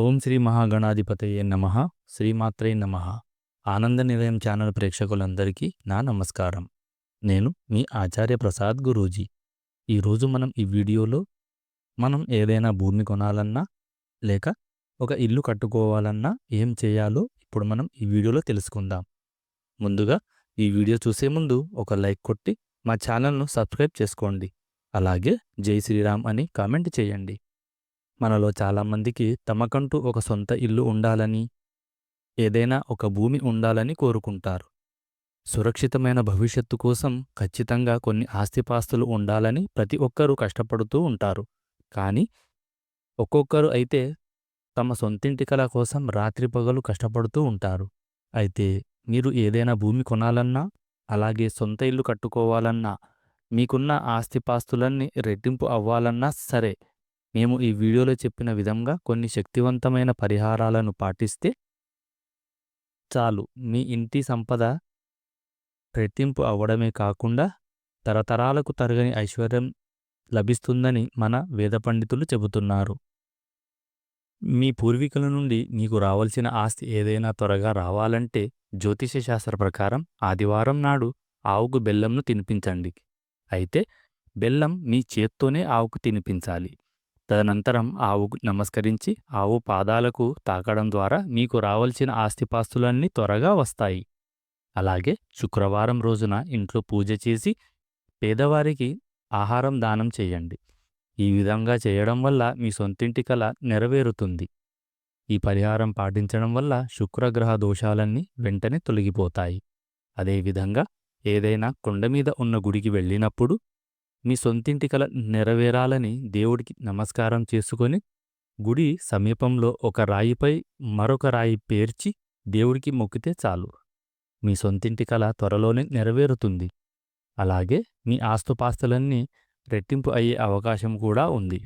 ఓం శ్రీ మహాగణాధిపతయే నమ శ్రీమాత్రే నమ. ఆనంద నిలయం ఛానల్ ప్రేక్షకులందరికీ నా నమస్కారం. నేను మీ ఆచార్య ప్రసాద్ గురూజీ. ఈరోజు మనం ఈ వీడియోలో మనం ఏదైనా భూమి కొనాలన్నా లేక ఒక ఇల్లు కట్టుకోవాలన్నా ఏం చేయాలో ఇప్పుడు మనం ఈ వీడియోలో తెలుసుకుందాం. ముందుగా ఈ వీడియో చూసే ముందు ఒక లైక్ కొట్టి మా ఛానల్ను సబ్స్క్రైబ్ చేసుకోండి. అలాగే జై శ్రీరామ్ అని కామెంట్ చేయండి. మనలో చాలామందికి తమకంటూ ఒక సొంత ఇల్లు ఉండాలని ఏదైనా ఒక భూమి ఉండాలని కోరుకుంటారు. సురక్షితమైన భవిష్యత్తు కోసం ఖచ్చితంగా కొన్ని ఆస్తిపాస్తులు ఉండాలని ప్రతి ఒక్కరూ కష్టపడుతూ ఉంటారు. కానీ ఒక్కొక్కరు అయితే తమ సొంతింటి కళ కోసం రాత్రి పగలు కష్టపడుతూ ఉంటారు. అయితే మీరు ఏదైనా భూమి కొనాలన్నా అలాగే సొంత ఇల్లు కట్టుకోవాలన్నా మీకున్న ఆస్తిపాస్తులన్నీ రెట్టింపు అవ్వాలన్నా సరే మేము ఈ వీడియోలో చెప్పిన విధంగా కొన్ని శక్తివంతమైన పరిహారాలను పాటిస్తే చాలు. మీ ఇంటి సంపద రెట్టింపు అవ్వడమే కాకుండా తరతరాలకు తరగని ఐశ్వర్యం లభిస్తుందని మన వేద పండితులు చెబుతున్నారు. మీ పూర్వీకుల నుండి మీకు రావాల్సిన ఆస్తి ఏదైనా త్వరగా రావాలంటే జ్యోతిష శాస్త్ర ప్రకారం ఆదివారం నాడు ఆవుకు బెల్లంను తినిపించండి. అయితే బెల్లం మీ చేత్తోనే ఆవుకు తినిపించాలి. తదనంతరం ఆవుకు నమస్కరించి ఆవు పాదాలకు తాకడం ద్వారా మీకు రావాల్సిన ఆస్తిపాస్తులన్నీ త్వరగా వస్తాయి. అలాగే శుక్రవారం రోజున ఇంట్లో పూజ చేసి పేదవారికి ఆహారం దానం చేయండి. ఈ విధంగా చేయడం వల్ల మీ సొంతింటి కల నెరవేరుతుంది. ఈ పరిహారం పాటించడం వల్ల శుక్రగ్రహ దోషాలన్నీ వెంటనే తొలగిపోతాయి. అదేవిధంగా ఏదైనా కొండ మీద ఉన్న గుడికి వెళ్ళినప్పుడు మీ సొంతింటి కల నెరవేరాలని దేవుడికి నమస్కారం చేసుకొని గుడి సమీపంలో ఒక రాయిపై మరొక రాయి పేర్చి దేవుడికి మొక్కితే చాలు. మీ సొంతింటి కల త్వరలోనే నెరవేరుతుంది. అలాగే మీ ఆస్తుపాస్తులన్నీ రెట్టింపు అయ్యే అవకాశం కూడా ఉంది.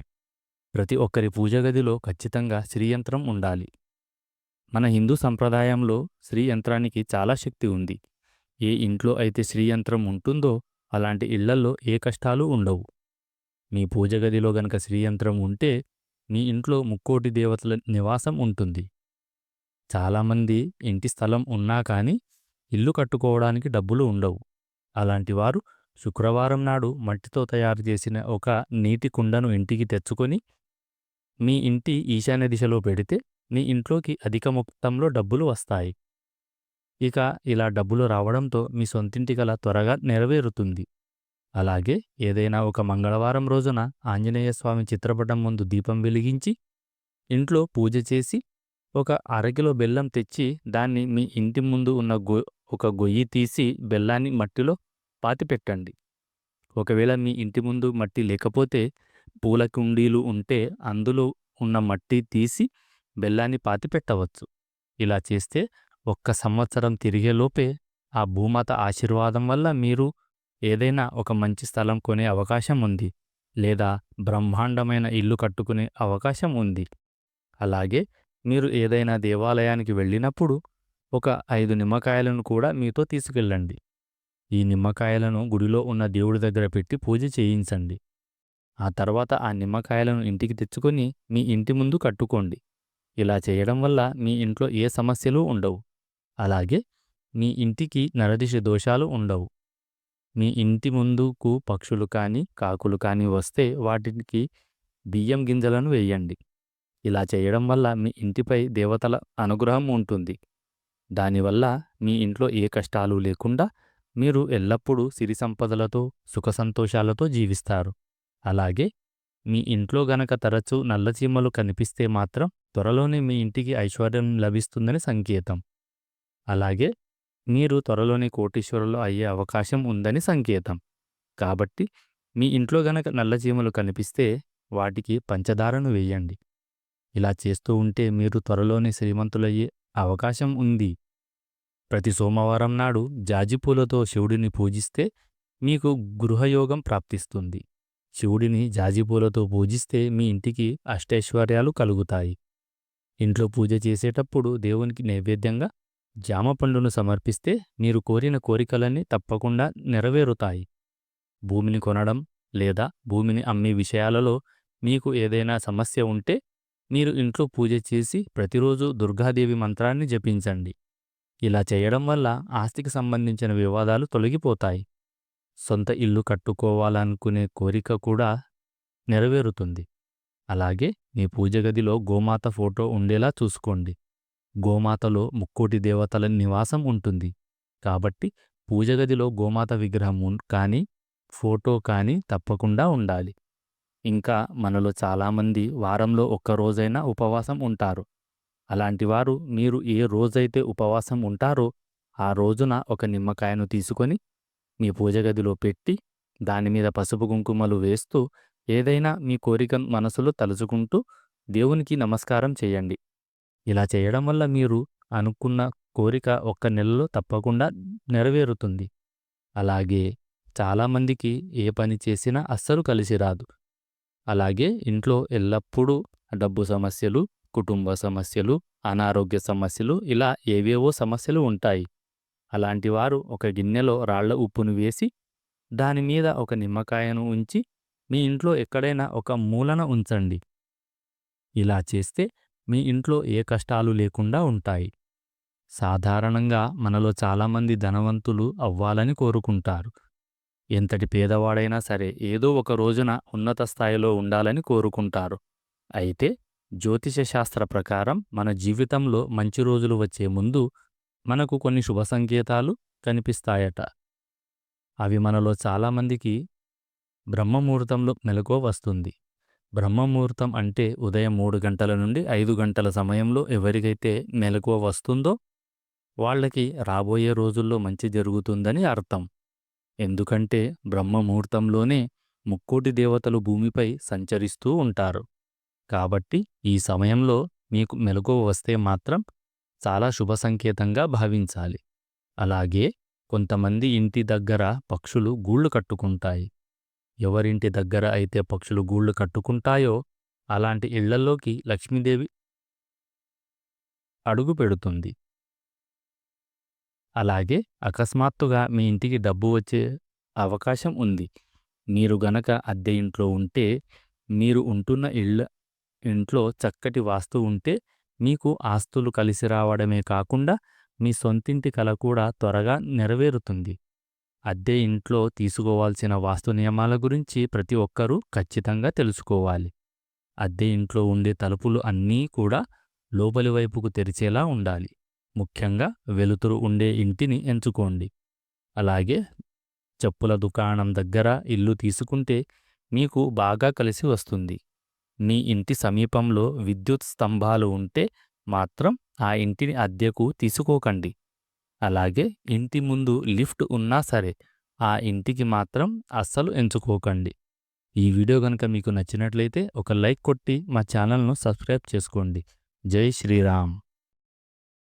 ప్రతి ఒక్కరి పూజగదిలో ఖచ్చితంగా శ్రీయంత్రం ఉండాలి. మన హిందూ సంప్రదాయంలో శ్రీయంత్రానికి చాలా శక్తి ఉంది. ఏ ఇంట్లో అయితే శ్రీయంత్రం ఉంటుందో అలాంటి ఇళ్ళల్లో ఏ కష్టాలు ఉండవు. మీ పూజగదిలో గనక శ్రీయంత్రం ఉంటే మీ ఇంట్లో ముక్కోటి దేవతల నివాసం ఉంటుంది. చాలామంది ఇంటి స్థలం ఉన్నా కానీ ఇల్లు కట్టుకోవడానికి డబ్బులు ఉండవు. అలాంటి వారు శుక్రవారం నాడు మట్టితో తయారు చేసిన ఒక నీటి కుండను ఇంటికి తెచ్చుకొని మీ ఇంటి ఈశాన్య దిశలో పెడితే మీ ఇంట్లోకి అధిక మొత్తంలో డబ్బులు వస్తాయి. ఇక ఇలా డబ్బులు రావడంతో మీ సొంతింటి కల త్వరగా నెరవేరుతుంది. అలాగే ఏదైనా ఒక మంగళవారం రోజున ఆంజనేయ స్వామి చిత్రపటం ముందు దీపం వెలిగించి ఇంట్లో పూజ చేసి ఒక అరకిలో బెల్లం తెచ్చి దాన్ని మీ ఇంటి ముందు ఉన్న గొ ఒక గొయ్యి తీసి బెల్లాన్ని మట్టిలో పాతిపెట్టండి ఒకవేళ మీ ఇంటి ముందు మట్టి లేకపోతే పూల కుండీలు ఉంటే అందులో ఉన్న మట్టి తీసి బెల్లాన్ని పాతిపెట్టవచ్చు ఇలా చేస్తే ఒక్క సంవత్సరం తిరిగేలోపే ఆ భూమాత ఆశీర్వాదం వల్ల మీరు ఏదైనా ఒక మంచి స్థలం కొనే అవకాశం ఉంది లేదా బ్రహ్మాండమైన ఇల్లు కట్టుకునే అవకాశం ఉంది. అలాగే మీరు ఏదైనా దేవాలయానికి వెళ్ళినప్పుడు ఒక ఐదు నిమ్మకాయలను కూడా మీతో తీసుకెళ్ళండి. ఈ నిమ్మకాయలను గుడిలో ఉన్న దేవుడి దగ్గర పెట్టి పూజ చేయించండి. ఆ తర్వాత ఆ నిమ్మకాయలను ఇంటికి తెచ్చుకొని మీ ఇంటి ముందు కట్టుకోండి. ఇలా చేయడం వల్ల మీ ఇంట్లో ఏ సమస్యలు ఉండవు. అలాగే మీ ఇంటికి నరదిశ దోషాలు ఉండవు. మీ ఇంటి ముందుకు పక్షులు కానీ కాకులు కానీ వస్తే వాటికి బియ్యం గింజలను వేయండి. ఇలా చేయడం వల్ల మీ ఇంటిపై దేవతల అనుగ్రహం ఉంటుంది. దానివల్ల మీ ఇంట్లో ఏ కష్టాలు లేకుండా మీరు ఎల్లప్పుడూ సిరి సంపదలతో సుఖ సంతోషాలతో జీవిస్తారు. అలాగే మీ ఇంట్లో గనక తరచూ నల్లచీమలు కనిపిస్తే మాత్రం త్వరలోనే మీ ఇంటికి ఐశ్వర్యం లభిస్తుందని సంకేతం. అలాగే మీరు త్వరలోనే కోటీశ్వరులు అయ్యే అవకాశం ఉందని సంకేతం. కాబట్టి మీ ఇంట్లో గనక నల్లచీమలు కనిపిస్తే వాటికి పంచదారను వేయండి. ఇలా చేస్తూ ఉంటే మీరు త్వరలోనే శ్రీమంతులయ్యే అవకాశం ఉంది. ప్రతి సోమవారం నాడు జాజిపూలతో శివుడిని పూజిస్తే మీకు గృహయోగం ప్రాప్తిస్తుంది. శివుడిని జాజిపూలతో పూజిస్తే మీ ఇంటికి అష్టైశ్వర్యాలు కలుగుతాయి. ఇంట్లో పూజ చేసేటప్పుడు దేవునికి నైవేద్యంగా జామ పండును సమర్పిస్తే మీరు కోరిన కోరికలన్నీ తప్పకుండా నెరవేరుతాయి. భూమిని కొనడం లేదా భూమిని అమ్మే విషయాలలో మీకు ఏదైనా సమస్య ఉంటే మీరు ఇంట్లో పూజ చేసి ప్రతిరోజు దుర్గాదేవి మంత్రాన్ని జపించండి. ఇలా చేయడం వల్ల ఆస్తికి సంబంధించిన వివాదాలు తొలగిపోతాయి. సొంత ఇల్లు కట్టుకోవాలనుకునే కోరిక కూడా నెరవేరుతుంది. అలాగే మీ పూజ గదిలో గోమాత ఫోటో ఉండేలా చూసుకోండి. గోమాతలో ముక్కోటి దేవతల నివాసం ఉంటుంది. కాబట్టి పూజగదిలో గోమాత విగ్రహం కానీ ఫోటో కానీ తప్పకుండా ఉండాలి. ఇంకా మనలో చాలామంది వారంలో ఒక్క రోజైనా ఉపవాసం ఉంటారు. అలాంటి వారు మీరు ఏ రోజైతే ఉపవాసం ఉంటారో ఆ రోజున ఒక నిమ్మకాయను తీసుకొని మీ పూజగదిలో పెట్టి దానిమీద పసుపు కుంకుమలు వేస్తూ ఏదైనా మీ కోరిక మనసులో తలుచుకుంటూ దేవునికి నమస్కారం చేయండి. ఇలా చేయడం వల్ల మీరు అనుకున్న కోరిక ఒక్క నెలలో తప్పకుండా నెరవేరుతుంది. అలాగే చాలామందికి ఏ పని చేసినా అస్సలు కలిసి రాదు. అలాగే ఇంట్లో ఎల్లప్పుడూ డబ్బు సమస్యలు కుటుంబ సమస్యలు అనారోగ్య సమస్యలు ఇలా ఏవేవో సమస్యలు ఉంటాయి. అలాంటి వారు ఒక గిన్నెలో రాళ్ళ ఉప్పును వేసి దాని మీద ఒక నిమ్మకాయను ఉంచి మీ ఇంట్లో ఎక్కడైనా ఒక మూలన ఉంచండి. ఇలా చేస్తే మీ ఇంట్లో ఏ కష్టాలు లేకుండా ఉంటాయి. సాధారణంగా మనలో చాలామంది ధనవంతులు అవ్వాలని కోరుకుంటారు. ఎంతటి పేదవాడైనా సరే ఏదో ఒక రోజున ఉన్నత స్థాయిలో ఉండాలని కోరుకుంటారు. అయితే జ్యోతిష శాస్త్ర ప్రకారం మన జీవితంలో మంచి రోజులు వచ్చే ముందు మనకు కొన్ని శుభ సంకేతాలు కనిపిస్తాయట. అవి మనలో చాలామందికి బ్రహ్మముహూర్తంలో మెలకువ వస్తుంది. బ్రహ్మముహూర్తం అంటే ఉదయం మూడు గంటల నుండి ఐదు గంటల సమయంలో ఎవరికైతే మెలకువ వస్తుందో వాళ్ళకి రాబోయే రోజుల్లో మంచి జరుగుతుందని అర్థం. ఎందుకంటే బ్రహ్మముహూర్తంలోనే ముక్కోటి దేవతలు భూమిపై సంచరిస్తూ ఉంటారు. కాబట్టి ఈ సమయంలో మీకు మెలకువ వస్తే మాత్రం చాలా శుభ సంకేతంగా భావించాలి. అలాగే కొంతమంది ఇంటి దగ్గర పక్షులు గూళ్ళు కట్టుకుంటాయి. ఎవరింటి దగ్గర అయితే పక్షులు గూళ్ళు కట్టుకుంటాయో అలాంటి ఇళ్ళలోకి లక్ష్మీదేవి అడుగు పెడుతుంది. అలాగే అకస్మాత్తుగా మీ ఇంటికి డబ్బు వచ్చే అవకాశం ఉంది. మీరు గనక అద్దె ఇంట్లో ఉంటే మీరు ఉంటున్న ఇళ్ళ ఇంట్లో చక్కటి వాస్తు ఉంటే మీకు ఆస్తులు కలిసి రావడమే కాకుండా మీ సొంతింటి కల కూడా త్వరగా నెరవేరుతుంది. అద్దె ఇంట్లో తీసుకోవాల్సిన వాస్తు నియమాల గురించి ప్రతి ఒక్కరూ ఖచ్చితంగా తెలుసుకోవాలి. అద్దె ఇంట్లో ఉండే తలుపులు అన్నీ కూడా లోపలి వైపుకు తెరిచేలా ఉండాలి. ముఖ్యంగా వెలుతురు ఉండే ఇంటిని ఎంచుకోండి. అలాగే చెప్పుల దుకాణం దగ్గర ఇల్లు తీసుకుంటే మీకు బాగా కలిసి వస్తుంది. మీ ఇంటి సమీపంలో విద్యుత్ స్తంభాలు ఉంటే మాత్రం ఆ ఇంటిని అద్దెకు తీసుకోకండి. అలాగే ఇంటి ముందు లిఫ్ట్ ఉన్నా సరే ఆ ఇంటికి మాత్రం అస్సలు ఎంచుకోకండి. ఈ వీడియో కనుక మీకు నచ్చినట్లయితే ఒక లైక్ కొట్టి మా ఛానల్ను సబ్స్క్రైబ్ చేసుకోండి. జై శ్రీరామ్.